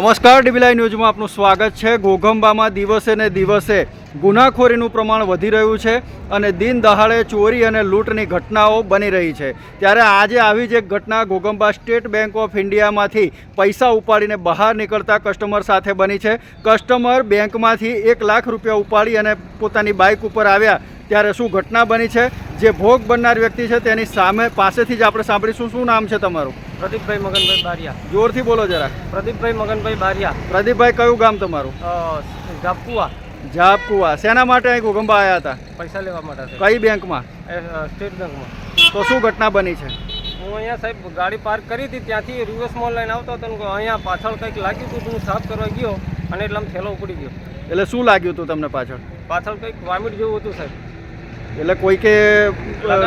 નમસ્કાર, ડીબીલાઈ ન્યૂઝમાં આપનું સ્વાગત છે. ઘોઘંબામાં દિવસે ને દિવસે ગુનાખોરીનું પ્રમાણ વધી રહ્યું છે અને દિન દહાડે ચોરી અને લૂંટની ઘટનાઓ બની રહી છે. ત્યારે આજે આવી જ એક ઘટના ઘોઘંબા સ્ટેટ બેંક ઓફ ઇન્ડિયામાંથી પૈસા ઉપાડીને બહાર નીકળતા કસ્ટમર સાથે બની છે. કસ્ટમર બેંકમાંથી એક લાખ રૂપિયા ઉપાડી અને પોતાની બાઇક ઉપર આવ્યા ત્યારે શું ઘટના બની છે? જે ભોગ બનનાર વ્યક્તિ છે તેની સામે પાસેથી જ આપણે સાંભળીશું. શું નામ છે તમારું? પ્રદીપભાઈ મગનભાઈ બારિયા. જોરથી બોલો જરા. પ્રદીપભાઈ મગનભાઈ બારિયા. પ્રદીપભાઈ કયું ગામ તમારું? જાપકુવા ઝાપકુવા જાપકુવા શેના માટે અહીં ઘોઘંબા આવ્યા હતા? પૈસા લેવા માટે કઈ બેંકમાં? સ્ટેટ બેંકમાં. તો શું ઘટના બની છે? હું અહીંયા સાહેબ ગાડી પાર્ક કરી હતી ત્યાંથી રિવર્સમાં લઈને આવતો હતો અહીંયા પાછળ કંઈક લાગ્યું હતું તો હું સાફ કરવા ગયો અને એટલે આમ થેલો ઉપડી ગયો. એટલે શું લાગ્યું હતું તમને પાછળ? પાછળ કંઈક વામિટ જેવું હતું સાહેબ. એટલે કોઈકે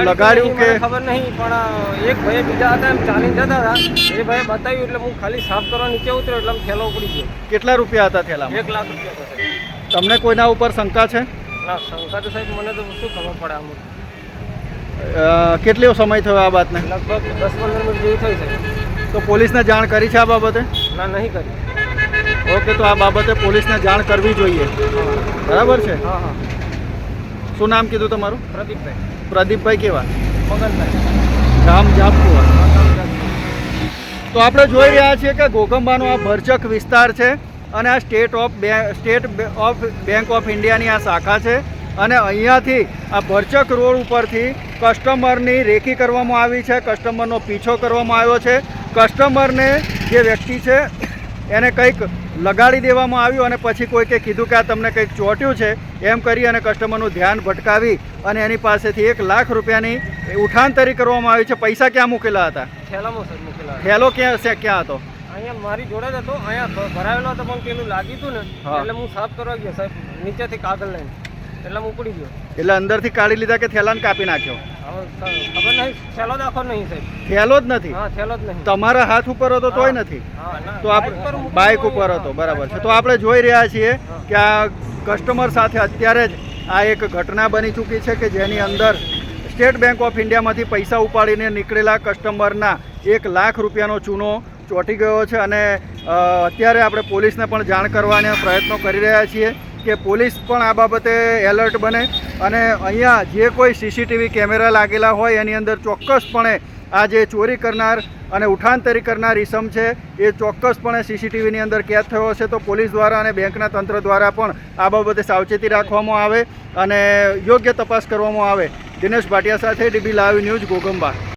લગાડ્યું કે? ખબર નહીં પણ એક ભાઈ બીજા હતા એમ ચાલીને જતા હતા એ ભાઈએ બતાવ્યું એટલે હું ખાલી સાફ કરવા નીચે ઉતર્યો એટલે આમ થેલો ઉપડી ગયો. કેટલા રૂપિયા હતા થેલા એક લાખ રૂપિયા હતા. તમને કોઈના ઉપર શંકા છે? ના શંકા તો સાહેબ મને તો શું ખબર પડે આમ. કેટલો સમય થયો આ વાતને? લગભગ દસ પંદર મિનિટ જેવી થઈ શકે તો પોલીસને જાણ કરી છે આ બાબતે? ના નહીં કરી. ઓકે તો આ બાબતે પોલીસને જાણ કરવી જોઈએ. બરાબર છે? હા હા. શું નામ કીધું તમારું? પ્રદીપભાઈ. પ્રદીપભાઈ કેવા? મગનભાઈ ગામ જાપકુવા તો આપણે જોઈ રહ્યા છીએ કે ગોગંબાનો આ ભરચક વિસ્તાર છે અને આ સ્ટેટ ઓફ બે સ્ટેટ ઓફ બેંક ઓફ ઇન્ડિયાની આ શાખા છે અને અહીંયાથી આ ભરચક રોડ ઉપરથી કસ્ટમરની રેકી કરવામાં આવી છે કસ્ટમરનો પીછો કરવામાં આવ્યો છે. કસ્ટમરને જે વ્યક્તિ છે એને કંઈક લગાડી દેવામાં આવ્યું અને પછી કોઈકે કીધું કે આ તમને કંઈક ચોટ્યું છે એમ કરી અને કસ્ટમરનું ધ્યાન ભટકાવી અને એની પાસેથી એક લાખ રૂપિયાની ઉઠાંતરી કરવામાં આવી છે. પૈસા ક્યાં મૂકેલા હતા? થેલો ક્યાં છે ક્યાં હતો? અહીંયા મારી જોડે જ હતો. અહીંયા ભ- ભરાયેલો હતો પણ પેલું લાગ્યું હતું ને એટલે હું સાફ કરવા ગયો સાહેબ. નીચેથી કાગળ લઈને. એટલે હું ઉપડી ગયો. એટલે અંદરથી કાઢી લીધા કે થેલાને કાપી નાખ્યો? ખબર નહીં થેલો દાખો નહીં સાહેબ. થેલો જ નથી? હા થેલો જ નહીં. તમારા હાથ ઉપર હતો તોય નથી? તો આપણે બાઇક ઉપર હતો બરાબર છે. તો આપણે જોઈ રહ્યા છીએ કે આ કસ્ટમર સાથે અત્યારે જ આ એક ઘટના બની ચૂકી છે કે જેની અંદર સ્ટેટ બેંક ઓફ ઇન્ડિયામાંથી પૈસા ઉપાડીને નીકળેલા કસ્ટમરના એક લાખ રૂપિયાનો ચૂનો ચોંટી ગયો છે અને અત્યારે આપણે પોલીસને પણ જાણ કરવાના પ્રયત્નો કરી રહ્યા છીએ. કે પોલીસ પણ આ બાબતે એલર્ટ બને અને અહીંયા જે કોઈ સીસીટીવી કેમેરા લાગેલા હોય એની અંદર ચોક્કસપણે આ જે ચોરી કરનાર અને ઉઠાંતરી કરનાર ઇસમ છે, એ ચોક્કસપણે સીસીટીવીની અંદર કેદ થયો હશે તો પોલીસ દ્વારા અને બેંકના તંત્ર દ્વારા પણ આ બાબતે સાવચેતી રાખવામાં આવે અને યોગ્ય તપાસ કરવામાં આવે. દિનેશ ભાટિયા સાથે ડીબી લાઈવ ન્યૂઝ ગોગંબા.